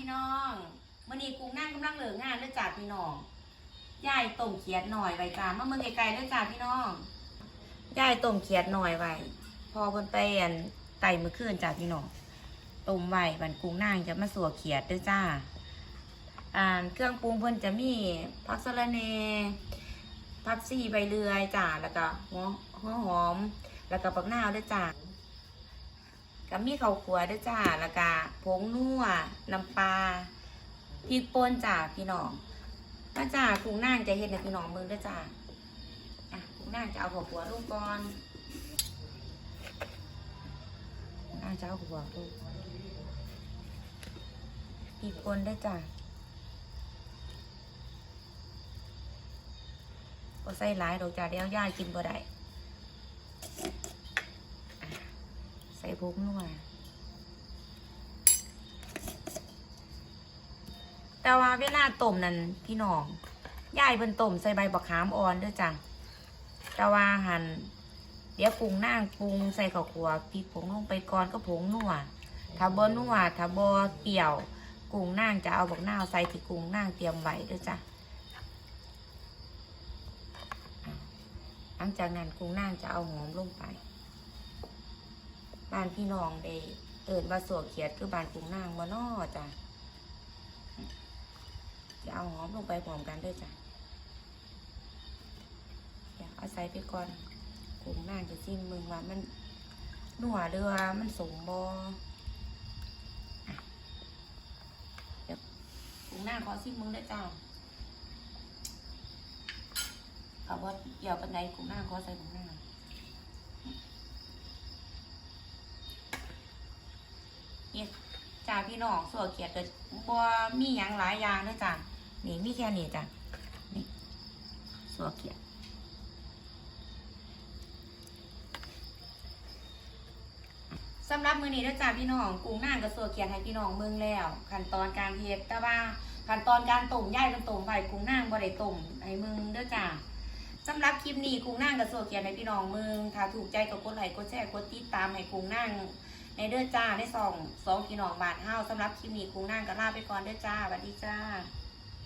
พี่น้องมื่อนี้กุ้งนั่งกำลังเหลืองานเด้อจ้าพี่น้องยายต้มเขียดหน่อยไว้จ้ามาเมืองไกลๆเด้อจ้าพี่น้องยายต้มเขียดหน่อยไว้พอเพิ่นไปอันไต่มื้อคืนจ้าพี่น้องต้มไว้บันกุ้งนั่งจะมาสัวเขียดเด้อจ้าอ่าเครื่องปรุงเพิ่นจะมีผักสะระแหน่ผักซี่ใบเลื่อยจ้าแล้วก็หัวหอม แล้วก็ปักหน้าเด้อจ้า ก็มีข้าวขัวด้วยจ้าแล้วก็ผงนัวน้ำปลาพริกป่นจ้าพี่น้องมาจ้ากุ้งนางจะเฮ็ดให้พี่น้องเบิ่งด้วยจ้าอะกุ้งนางจะเอาข้าวขัวลงก่อนกุ้งนางจะเอาข้าวขัวลงพริกป่นด้วยจ้าก็ใส่หลายดอกจ้าเดี๋ยวย่ากินบ่ได้ ใส่ผงนัวแต่ว่าเวลาต้มนั่นพี่น้องยายเพิ่นต้มใส่ใบบักขามอ่อนด้วยจ้ะแต่ว่าหันเดี๋ยวปรุงนางปรุงใส่ข้าวคั่วพริกผงลงไปก่อนก็ผงนัวถ้าบ่นัวถ้าบ่เปรี้ยวกุ้งนางจะเอาบักนาวใส่ที่กุ้งนางเตรียมไว้ด้วยจ้ะอะหลังจากนั้นกุ้งนางจะเอาหอมลงไป บ้านพี่น้องได้เอินว่าสัวเขียดคือบ้านกุ้งนางมาน้อจ้ะจะเอาหอมลงไปพร้อมกันด้วยจ้ะเดี๋ยวเอาใส่ไปก่อนกุ้งนางจะซิมมึงว่ามันหนัวเรือว่ามันสมบอเดี๋ยวกุ้งนางขอซิมมึงได้จ้าเอาว่าเกี่ยวกันไหนกุ้งนางขอใส่กุ้งนาง จ้าพี่น้องสัวเขียดก็บ่มีหยังหลายอย่างด้อจ้านี่มีแค่นี้จ้ะนี่สัวเขียดสำหรับมือนี้ด้อจ้าพี่น้องกุ้งนางกับสัวเขียดให้พี่น้องเมืองแล้ว ขั้นตอนการเฮ็ดแต่ว่าขั้นตอนการต้มย่ายมันต้มไว้กุ้งนางบ่ได้ต้มให้มึงด้อจ้าสำหรับคลิปนี้กุ้งนางกับสัวเขียดให้พี่น้องมืองถ้าถูกใจก็กดไลค์กดแชร์กดติดตามให้กุ้งนาง ในเด้อจ้าได้สองสองพี่น้องบาทเฮาสำหรับคลิปนี้ครูนั่งก็ลาไปก่อนเด้อจ้าสวัสดีจ้า